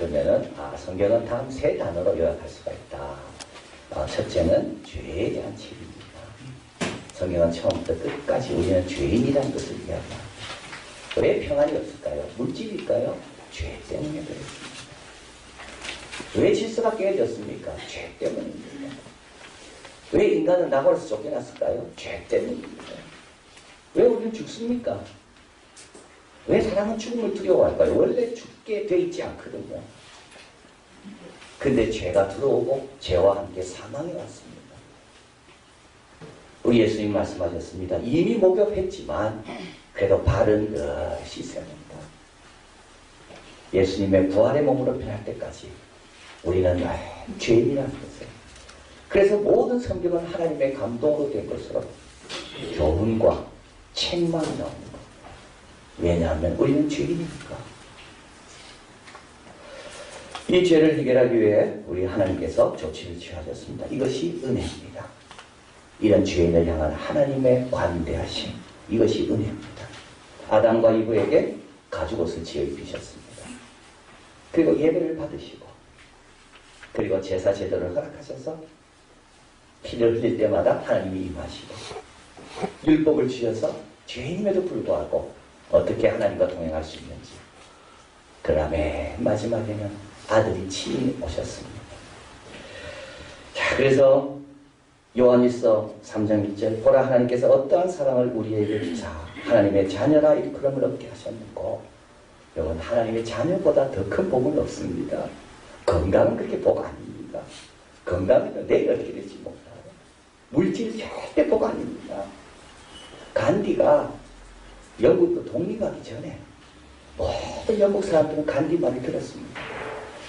그러면은 아, 성경은 다음 세 단어로 요약할 수가 있다. 아, 첫째는 죄에 대한 책입니다. 성경은 처음부터 끝까지 우리는 죄인이라는 것을 이야기합니다. 왜 평안이 없을까요? 물질일까요? 죄 때문에 그렇습니다. 왜 질서가 깨졌습니까? 죄 때문입니다. 왜 인간은 낙원에서 쫓겨났을까요? 죄 때문입니다. 왜 우리는 죽습니까? 왜 사람은 죽음을 두려워할까요? 원래 죽게 돼 있지 않거든요. 근데 죄가 들어오고 죄와 함께 사망이 왔습니다. 우리 예수님 말씀하셨습니다. 이미 목욕했지만 그래도 발은 늘 씻어야 됩니다. 예수님의 부활의 몸으로 변할 때까지 우리는 늘 죄인이라는 것을 그래서 모든 성경은 하나님의 감동으로 된 것으로 교훈과 책망이 것. 왜냐하면 우리는 죄인이니까. 이 죄를 해결하기 위해 우리 하나님께서 조치를 취하셨습니다. 이것이 은혜입니다. 이런 죄인을 향한 하나님의 관대하심. 이것이 은혜입니다. 아담과 이브에게 가죽옷을 지어 입히셨습니다. 그리고 예배를 받으시고, 그리고 제사 제도를 허락하셔서 피를 흘릴 때마다 하나님이 임하시고, 율법을 주셔서 죄인임에도 불구하고 어떻게 하나님과 동행할 수 있는지. 그러나 맨 마지막에는 아들이 친히 오셨습니다. 자, 그래서 요한일서 3장 1절 보라 하나님께서 어떠한 사랑을 우리에게 주사 하나님의 자녀라 일컬음을 얻게 하셨는고 여러분 하나님의 자녀보다 더 큰 복은 없습니다. 건강은 그렇게 복 아닙니다. 건강은 내일 어떻게 될지 몰라요. 물질 절대 복 아닙니다. 간디가 영국도 독립하기 전에 모든 영국 사람들은 간디 말을 들었습니다.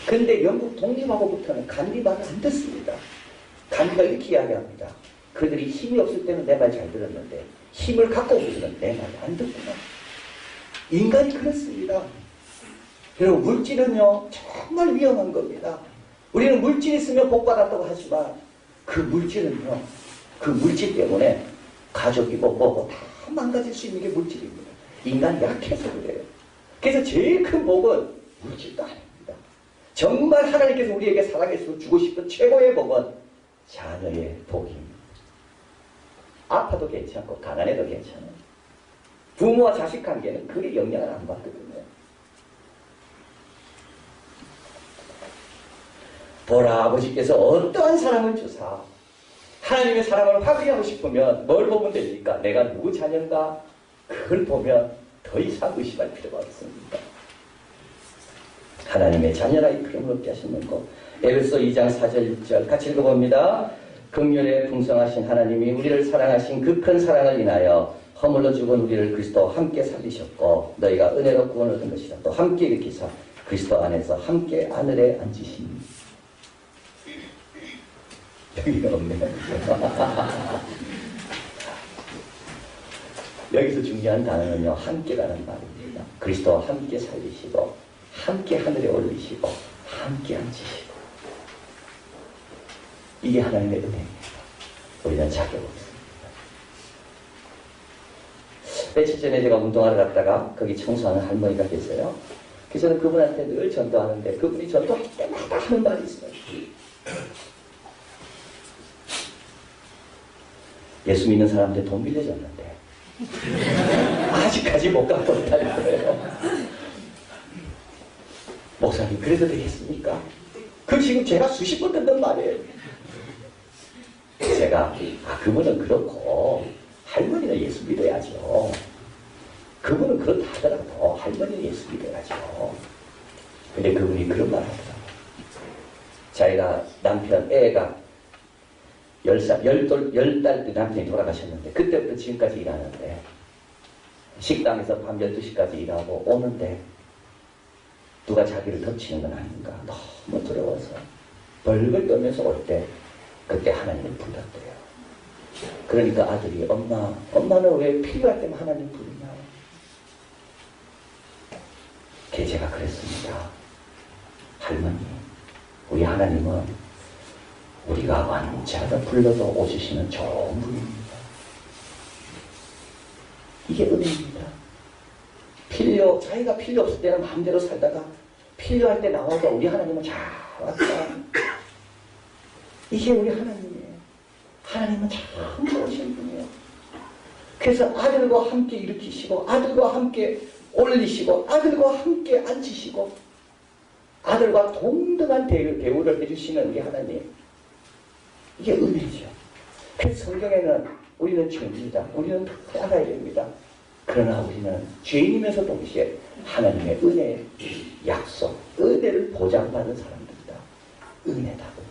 근데 영국 독립하고부터는 간디 말을 안 듣습니다. 간디가 이렇게 이야기합니다. 그들이 힘이 없을 때는 내 말 잘 들었는데 힘을 갖고 오고서는 내말 안 듣구나. 인간이 그렇습니다. 여러분 물질은요 정말 위험한 겁니다. 우리는 물질 있으면 복 받았다고 하지만 그 물질은요 그 물질 때문에 가족이고 뭐고 다 망가질 수 있는 게 물질입니다. 인간이 약해서 그래요. 그래서 제일 큰 복은 물질도 아닙니다. 정말 하나님께서 우리에게 살아계서 주고 싶은 최고의 복은 자녀의 복입니다. 아파도 괜찮고 가난해도 괜찮아요. 부모와 자식 관계는 그게 영향을 안 받거든요. 보라 아버지께서 어떠한 사랑을 주사 하나님의 사랑을 확인하고 싶으면 뭘 보면 됩니까? 내가 누구 자녀인가? 그걸 보면 더 이상 의심할 필요가 없습니다. 하나님의 자녀라 이 그림을 얻게 하시는 거. 에베소 2장 4절 6절 같이 읽어봅니다. 극률에 풍성하신 하나님이 우리를 사랑하신 그 큰 사랑을 인하여 허물로 죽은 우리를 그리스도와 함께 살리셨고 너희가 은혜로 구원을 얻은 것이라 또 함께 일으키사 그리스도 안에서 함께 하늘에 앉으시니 여 기가 없네요. 여기서 중요한 단어는요, 함께라는 말입니다. 그리스도와 함께 살리시고, 함께 하늘에 올리시고, 함께 앉으시고. 이게 하나님의 은혜입니다. 우리는 자격 없습니다. 며칠 전에 제가 운동하러 갔다가 거기 청소하는 할머니가 계세요. 그래서 저는 그분한테 늘 전도하는데 그분이 전도할 때마다 하는 말이 있어요. 예수 믿는 사람한테 돈 빌려줬는데 아직까지 못 갚고 있다는 거예요. 목사님 그래도 되겠습니까? 그 지금 제가 수십 번 듣는 말이에요. 제가 아 그분은 그렇고 할머니는 예수 믿어야죠. 그분은 그렇다 하더라도 할머니는 예수 믿어야죠. 근데 그분이 그런 말 하더라고요. 자기가 남편 애가 열달 때 남편이 돌아가셨는데, 그때부터 지금까지 일하는데, 식당에서 밤 12시까지 일하고 오는데, 누가 자기를 덮치는 건 아닌가. 너무 두려워서, 벌벌 떨면서 올 때, 그때 하나님을 불렀대요. 그러니까 아들이, 엄마, 엄마는 왜 필요할 때만 하나님 부르냐. 걔제가 그랬습니다. 할머니, 우리 하나님은 우리가 언제라도 불러서 오시시는 좋은 분입니다. 이게 은혜입니다. 필요, 자기가 필요 없을 때는 마음대로 살다가 필요할 때 나와서 우리 하나님은 잘 왔다. 이게 우리 하나님이에요. 하나님은 참 좋으신 분이에요. 그래서 아들과 함께 일으키시고 아들과 함께 올리시고 아들과 함께 앉히시고 아들과 동등한 대우, 대우를 해주시는 우리 하나님. 이게 은혜죠. 그래서 성경에는 우리는 죄인이다. 우리는 다 알아야 됩니다. 그러나 우리는 죄인이면서 동시에 하나님의 은혜의 약속, 은혜를 보장받은 사람들이다. 은혜다, 은혜.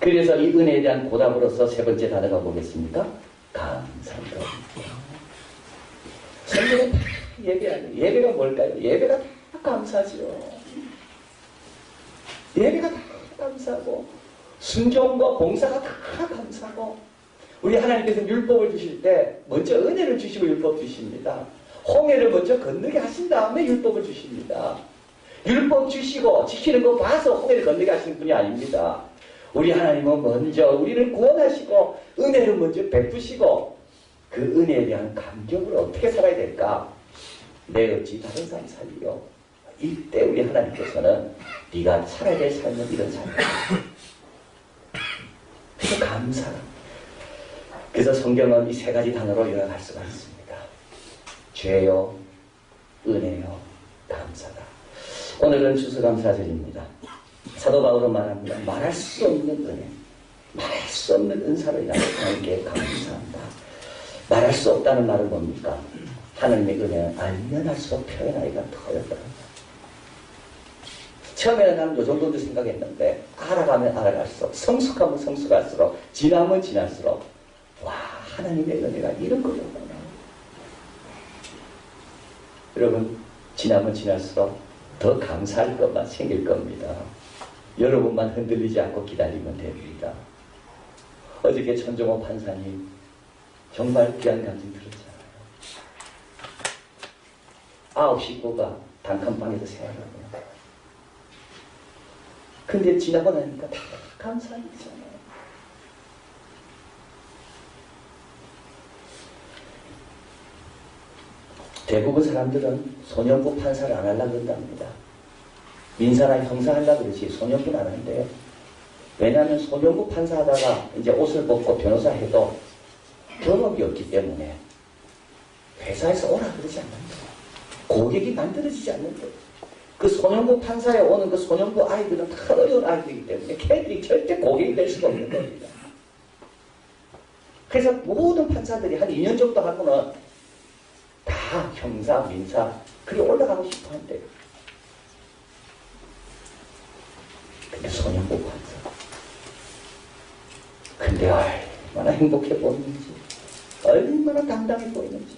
그래서 이 은혜에 대한 보답으로서 세 번째 단어가 뭐겠습니까? 감사합니다. 성경은 다 예배하는 예배가 뭘까요? 예배가 다 감사죠. 예배가 다 감사하고 순종과 봉사가 다 감사하고 우리 하나님께서 율법을 주실 때 먼저 은혜를 주시고 율법 주십니다. 홍해를 먼저 건너게 하신 다음에 율법을 주십니다. 율법 주시고 지키는 거 봐서 홍해를 건너게 하시는 분이 아닙니다. 우리 하나님은 먼저 우리를 구원하시고 은혜를 먼저 베푸시고 그 은혜에 대한 감격을 어떻게 살아야 될까? 내 어찌 다른 사람 살리요? 이때 우리 하나님께서는 네가 살아야 될 삶은 이런 삶이야. 그래서 감사. 그래서 성경은 이 세 가지 단어로 요약할 수가 있습니다. 죄요, 은혜요, 감사다. 오늘은 추수감사절입니다. 사도 바울은 말합니다. 말할 수 없는 은혜, 말할 수 없는 은사를 인하여 하나님께 감사한다. 말할 수 없다는 말은 뭡니까? 하나님의 은혜는 알면 할수록 표현하기가 더 어렵다. 처음에는 나는 요 정도도 생각했는데 알아가면 알아갈수록 성숙하면 성숙할수록 지나면 지날수록 와 하나님의 은혜가 이런 거였구나. 여러분 지나면 지날수록 더 감사할 것만 생길 겁니다. 여러분만 흔들리지 않고 기다리면 됩니다. 어저께 천정호 판사님 정말 귀한 감정 들었잖아요. 아홉 식구가 단칸방에서 생활하고 근데 지나고 나니까 다 감사하잖아요. 대부분 사람들은 소년부 판사를 안 하려고 한답니다. 민사나 형사 하려고 그러지 소년부는 안 한대요. 왜냐하면 소년부 판사 하다가 이제 옷을 벗고 변호사 해도 경험이 없기 때문에 회사에서 오라 그러지 않는다. 고객이 만들어지지 않는다. 그 소년부 판사에 오는 그 소년부 아이들은 다 어려운 아이들이기 때문에 걔들이 절대 고객이 될 수가 없는 겁니다. 그래서 모든 판사들이 한 2년 정도 하고는 다 형사, 민사, 그리 올라가고 싶어 한대요. 근데 소년부 판사. 근데 얼마나 행복해 보이는지, 얼마나 당당해 보이는지,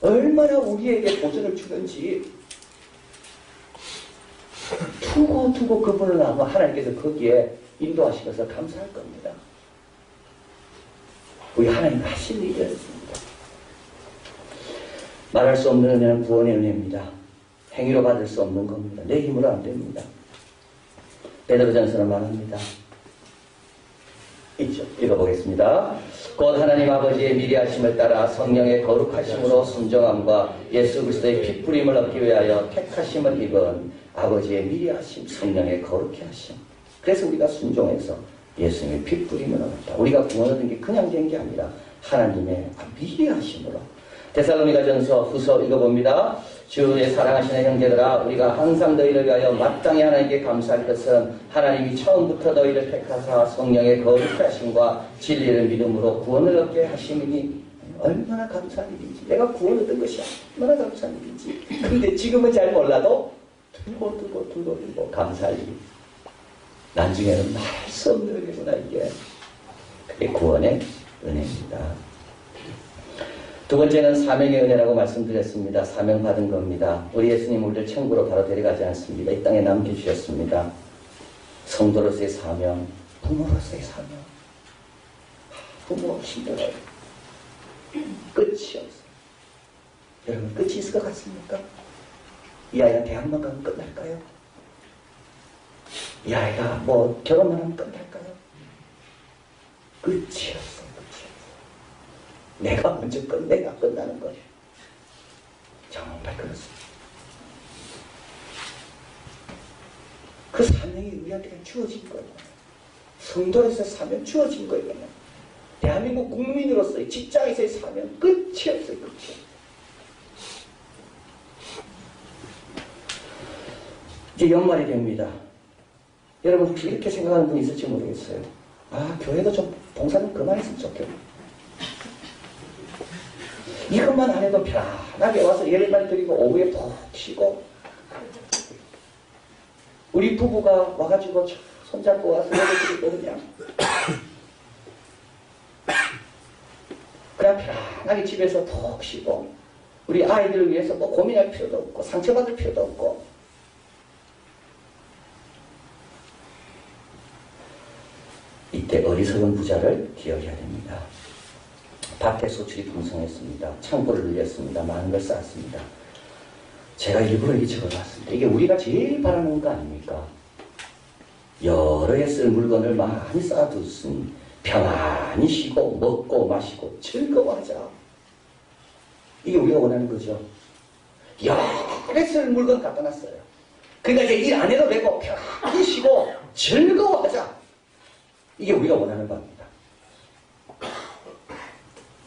얼마나 우리에게 보전을 주는지, 두고 두고 그분을 아마 하나님께서 거기에 인도하시면서 감사할 겁니다. 우리 하나님 하신 일이었습니다. 말할 수 없는 은혜는 구원의 은혜입니다. 행위로 받을 수 없는 겁니다. 내 힘으로 안 됩니다. 베드로전서는 말합니다. 있죠. 읽어보겠습니다. 곧 하나님 아버지의 미리 하심을 따라 성령의 거룩하심으로 순정함과 예수 그리스도의 핏부림을 얻기 위하여 택하심을 입은 아버지의 미리 하심, 성령의 거룩해 하심. 그래서 우리가 순종해서 예수님의 핏부림을 얻었다. 우리가 구원 얻은 게 그냥 된 게 아니라 하나님의 미리 하심으로. 데살로니가 전서 후서 읽어봅니다. 주의 사랑하시는 형제들아 우리가 항상 너희를 위하여 마땅히 하나님께 감사할 것은 하나님이 처음부터 너희를 택하사 성령의 거룩하심과 진리를 믿음으로 구원을 얻게 하심이니 얼마나 감사한 일인지 내가 구원 얻은 것이 얼마나 감사한 일인지 근데 지금은 잘 몰라도 두고 두고 두고 감사할 일 나중에는 말할 수 없는 은혜구나 이게 그게 구원의 은혜입니다. 두 번째는 사명의 은혜라고 말씀드렸습니다. 사명 받은 겁니다. 우리 예수님 우리를 천국으로 바로 데려가지 않습니다. 이 땅에 남겨주셨습니다. 성도로서의 사명, 부모로서의 사명. 부모 힘들어요. 끝이 없어요. 여러분 끝이 있을 것 같습니까? 이 아이가 대학만 가면 끝날까요? 이 아이가 뭐 결혼만 하면 끝날까요? 끝이 없어요. 끝이 없어요. 내가 먼저 끝내가 끝나는 거예요. 발걸었습니다. 그 사명이 우리한테 주어진 거예요. 성도에서 사명 주어진 거예요. 대한민국 국민으로서의 직장에서의 사명 끝이 없어요. 끝이. 이제 연말이 됩니다. 여러분 혹시 이렇게 생각하는 분이 있을지 모르겠어요. 아, 교회도 좀 봉사 좀 그만했으면 좋겠네. 이것만 안 해도 편안하게 와서 예배만 드리고 오후에 푹 쉬고 우리 부부가 와가지고 저 손잡고 와서 예배 드리고 그냥 그냥 편안하게 집에서 푹 쉬고 우리 아이들을 위해서 뭐 고민할 필요도 없고 상처받을 필요도 없고 이때 어리석은 부자를 기억해야 됩니다. 밭에 소출이 풍성했습니다. 창고를 늘렸습니다. 많은 걸 쌓았습니다. 제가 일부러 이게 적어놨습니다. 이게 우리가 제일 바라는 거 아닙니까? 여러 해 쓸 물건을 많이 쌓아뒀으니 편안히 쉬고 먹고 마시고 즐거워하자. 이게 우리가 원하는 거죠. 여러 해 쓸 물건 갖다 놨어요. 그러니까 이제 일 안 해도 되고 편안히 쉬고 즐거워하자. 이게 우리가 원하는 겁니다.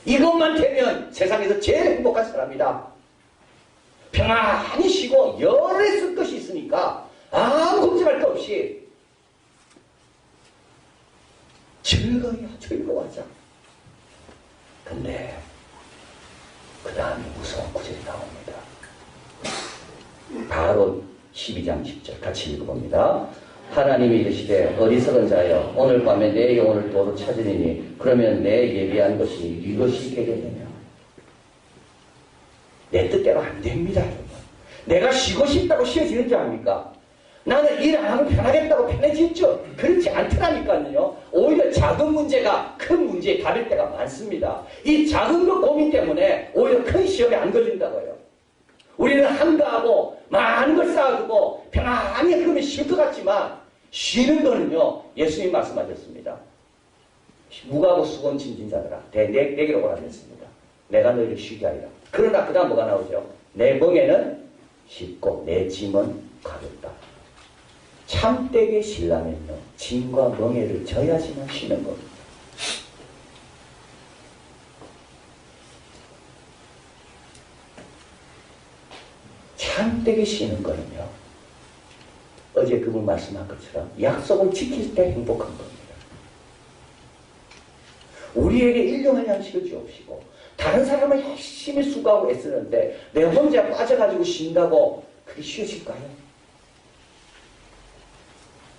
이것만 되면 세상에서 제일 행복한 사람이다. 편안히 쉬고 열에 쓸 것이 있으니까 아무 걱정할 거 없이 즐거워야 즐거워하자. 근데 그 다음에 무서운 구절이 나옵니다. 바로 12장 10절 같이 읽어봅니다. 하나님이 이르시되 어리석은 자여 오늘 밤에 내 영혼을 도로 찾으리니 그러면 내 예비한 것이 네 것이 되게 되며 내 뜻대로 안 됩니다 내가 쉬고 싶다고 쉬어지는 줄 압니까? 나는 일 안 하면 편하겠다고 편해지죠? 그렇지 않더라니까요. 오히려 작은 문제가 큰 문제의 답일 때가 많습니다. 이 작은 것 고민 때문에 오히려 큰 시험에 안 걸린다고요. 우리는 한가하고 많은 걸 쌓아두고 편안히 그러면 쉴 것 같지만 쉬는 거는요 예수님 말씀하셨습니다. 무가고 수건 진진 자들아 내, 내, 내게로 오라 했습니다. 내가 너희를 쉬게 하리라. 그러나 그 다음 뭐가 나오죠? 내 멍에는 쉽고 내 짐은 가볍다. 참되게 쉬려면요 짐과 멍에를 져야지만 쉬는 겁니다. 참되게 쉬는 거는요. 어제 그분 말씀한 것처럼 약속을 지킬 때 행복한 겁니다. 우리에게 일용할 양식을 주옵시고 다른 사람은 열심히 수고하고 애쓰는데 내 혼자 빠져가지고 쉰다고 그게 쉬워질까요?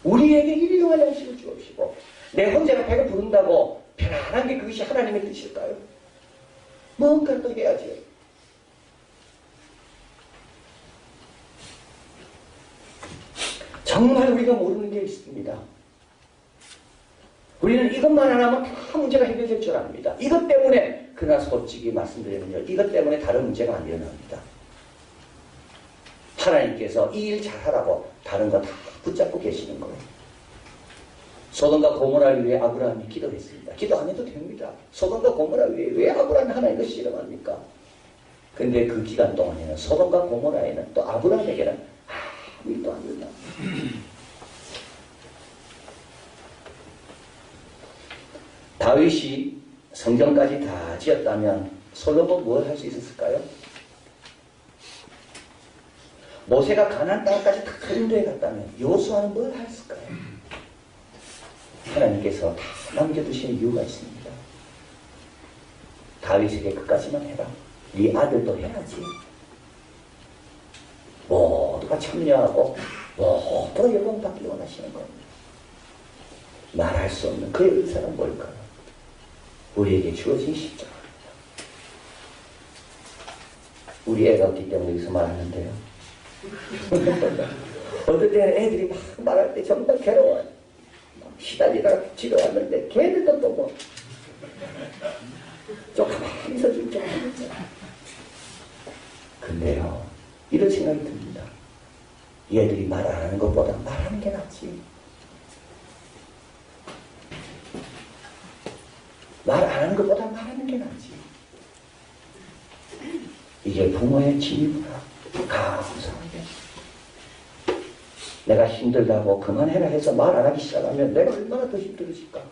우리에게 일용할 양식을 주옵시고 내 혼자가 배가 부른다고 편안한 게 그것이 하나님의 뜻일까요? 뭔가를 해야지. 정말 우리가 모르는 게 있습니다. 우리는 이것만 안 하면 다 문제가 해결될 줄 압니다. 이것 때문에, 그러나 솔직히 말씀드리면요. 이것 때문에 다른 문제가 안 일어납니다. 하나님께서 이 일 잘하라고 다른 거 다 붙잡고 계시는 거예요. 소돔과 고모라를 위해 아브라함이 기도했습니다. 기도 안 해도 됩니다. 소돔과 고모라 위해 왜 아브라함이 하나님을 실험합니까? 근데 그 기간 동안에는 소돔과 고모라에는 또 아브라함에게는 일도 안 일어나. 다윗이 성전까지 다 지었다면 솔로몬 뭘 할 수 있었을까요? 모세가 가난 땅까지 다 인도해 갔다면 요수아는 뭘 했을까요? 하나님께서 다 남겨두신 이유가 있습니다. 다윗에게 끝까지만 해라. 네 아들도 해야지. 모두가 참여하고 모두가 영광받기 원하시는 겁니다. 말할 수 없는 그의 의사는 뭘까요? 우리에게 주어진 십자가입니다. 우리 애가 없기 때문에 여기서 말하는데요. 어떨 때는 애들이 막 말할 때 정말 괴로워요. 막 시달리다가 집에 왔는데 걔들도 또 뭐, 좀 가만히 있어주면 좀 하겠잖아. 근데요, 이런 생각이 듭니다. 얘들이 말 안 하는 것보다 말하는 게 낫지. 말 안 하는 것보다 말하는 게 낫지. 이게 부모의 진입이구나. 감사하게. 내가 힘들다고 그만해라 해서 말 안 하기 시작하면 내가 얼마나 더 힘들어질까?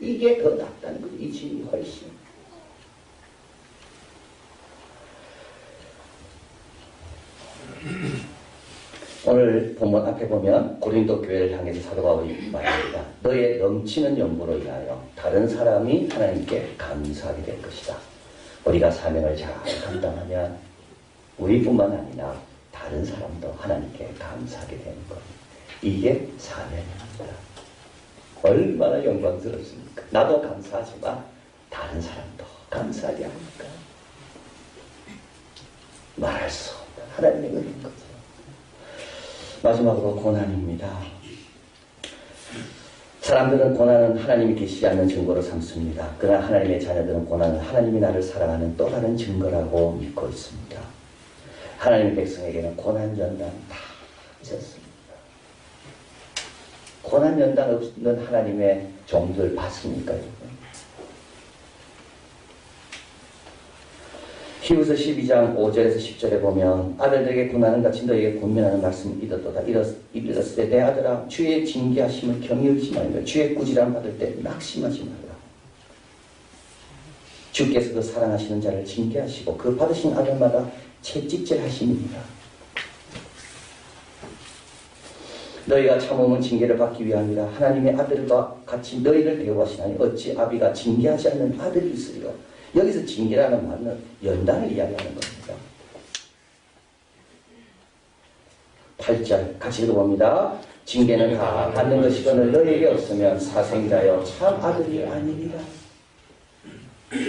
이게 더 낫다는 거이 진이 훨씬. 오늘 본문 앞에 보면 고린도 교회를 향해서 사도 바울이 말합니다. 너의 넘치는 연보로 인하여 다른 사람이 하나님께 감사하게 될 것이다. 우리가 사명을 잘 감당하면 우리뿐만 아니라 다른 사람도 하나님께 감사하게 되는 것. 이게 사명입니다. 얼마나 영광스럽습니까? 나도 감사하지만 다른 사람도 감사하게 합니까? 말할 수 없는 하나님의 은혜인 거죠. 마지막으로 고난입니다. 사람들은 고난은 하나님이 계시지 않는 증거로 삼습니다. 그러나 하나님의 자녀들은 고난은 하나님이 나를 사랑하는 또 다른 증거라고 믿고 있습니다. 하나님의 백성에게는 고난 연단 다 있었습니다. 고난 연단 없는 하나님의 종들 봤습니까, 여러분? 히브리서 12장 5절에서 10절에 보면 아들들에게 고난은 같이 너에게 권면하는 말씀을 믿었도다. 이르렀을 때내 아들아 주의 징계하심을 경일지 말며 주의 꾸지람 받을 때 낙심하지 말라. 주께서도 사랑하시는 자를 징계하시고 그 받으신 아들마다 채찍질하심이니라. 너희가 참음은 징계를 받기 위함이라 하나님의 아들과 같이 너희를 대우하시나니 어찌 아비가 징계하지 않는 아들이 있으리요. 여기서 징계라는 말은 연단을 이야기하는 겁니다. 8절 같이 읽어봅니다. 징계는 다 받는 것이거늘 너에게 없으면 사생자여 참 아들이 아니니라.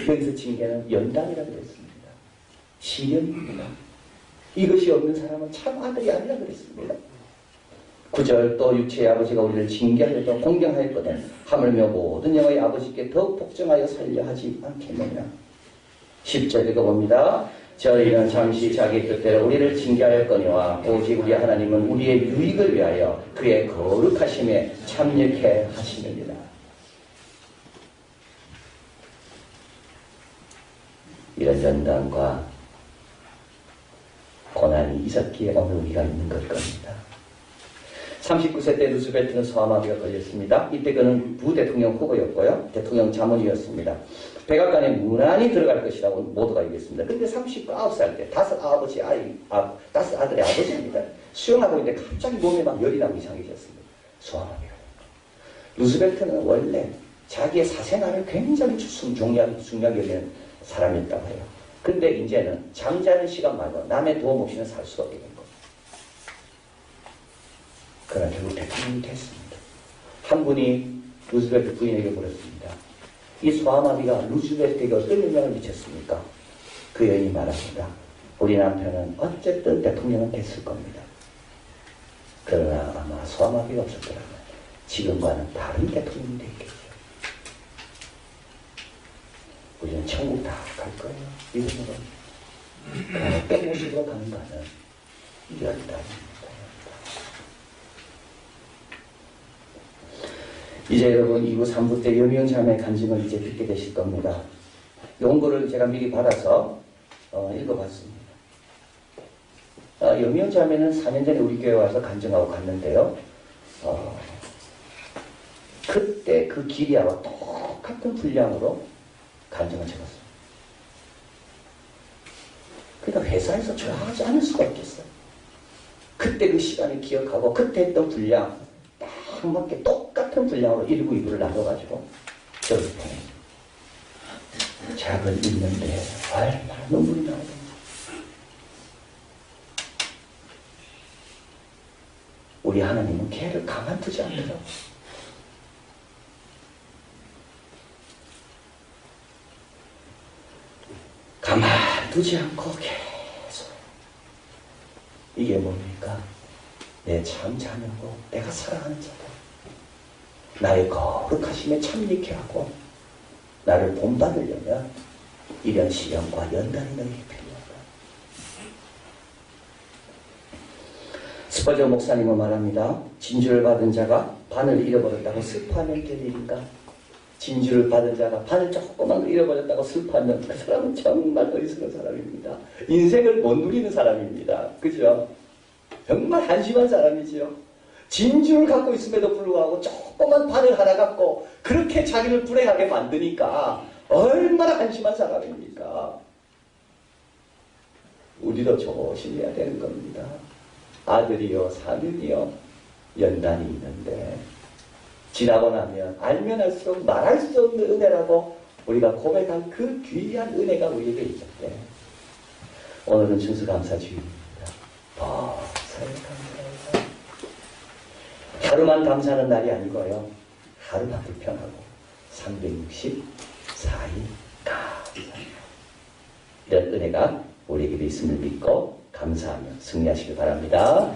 여기서 징계는 연단이라고 그랬습니다. 시련입니다. 이것이 없는 사람은 참 아들이 아니라 그랬습니다. 9절 또 육체의 아버지가 우리를 징계하여도 공경하였거든. 하물며 모든 영의 아버지께 더욱 복종하여 살려 하지 않겠느냐? 10절 읽어봅니다. 저희는 잠시 자기 뜻대로 우리를 징계하였거니와 오직 우리 하나님은 우리의 유익을 위하여 그의 거룩하심에 참여케 하시느니라. 이런 연단과 고난이 있었기에 오늘 우리가 있는 것 겁니다 39세 때 루스벨트는 소아마비가 걸렸습니다. 이때 그는 부대통령 후보였고요. 대통령 자문이었습니다. 백악관에 무난히 들어갈 것이라고 모두가 얘기했습니다. 근데 39살 때 다섯 아버지 아이, 아, 다섯 아들의 아버지입니다. 수영하고 있는데 갑자기 몸에 막 열이 나고 이상해졌습니다. 소아마비가. 루스벨트는 원래 자기의 사생활을 굉장히 중요하게, 중요하게 여기는 사람이었다고 해요. 근데 이제는 잠자는 시간 말고 남의 도움 없이는 살 수가 없게 된 거예요. 결국 대통령이 됐습니다. 한 분이 루즈벨트 부인에게 물었습니다. 이 소아마비가 루즈벨트에게 어떤 영향을 미쳤습니까? 그 여인이 말합니다. 우리 남편은 어쨌든 대통령은 됐을 겁니다. 그러나 아마 소아마비가 없었더라면 지금과는 다른 대통령이 됐겠죠. 우리는 천국 다 갈 거예요. 그러나 빼모시고 가는 거는 연단입니다. 이제 여러분 2부 3부 때 여명자매의 간증을 이제 듣게 되실 겁니다. 용거를 제가 미리 받아서 어, 읽어봤습니다. 어, 여명자매는 4년 전에 우리 교회 와서 간증하고 갔는데요. 어, 그때 그 길이와 똑같은 분량으로 간증을 적었어요. 그러니까 회사에서 좋아하지 않을 수가 없겠어요. 그때 그 시간을 기억하고 그때 했던 분량 딱 맞게 똑같은 분량으로 1부, 2부를 나눠가지고 저를 보냈어요. 작을 읽는데 얼마나 눈물이 나요. 우리 하나님은 개를 가만두지 않더라고요. 가만두지 않고 계속 이게 뭡니까? 내 참 자녀고 내가 사랑하는 자다. 나의 거룩하심에 참리케 하고 나를 본받으려면 이런 시련과 연단이 너에게 필요하다. 스퍼저 목사님은 말합니다. 진주를 받은 자가 반을 잃어버렸다고 슬퍼하면 될 일인가? 진주를 받은 자가 반을 조금만 더 잃어버렸다고 슬퍼하면 그 사람은 정말 어리석은 사람입니다. 인생을 못 누리는 사람입니다. 그죠? 정말 한심한 사람이지요. 진주를 갖고 있음에도 불구하고 조 그만 바늘 하나 갖고 그렇게 자기를 불행하게 만드니까 얼마나 한심한 사람입니까? 우리도 조심해야 되는 겁니다. 아들이요, 사륜이요, 연단이 있는데, 지나고 나면 알면 할수록 말할 수 없는 은혜라고 우리가 고백한 그 귀한 은혜가 우리에게 있었대. 오늘은 준수감사주의입니다. 보살 감사합니다. 하루만 감사하는 날이 아니고요. 하루만 불평하고 364일 감사합니다. 이런 은혜가 우리에게도 있음을 믿고 감사하며 승리하시길 바랍니다.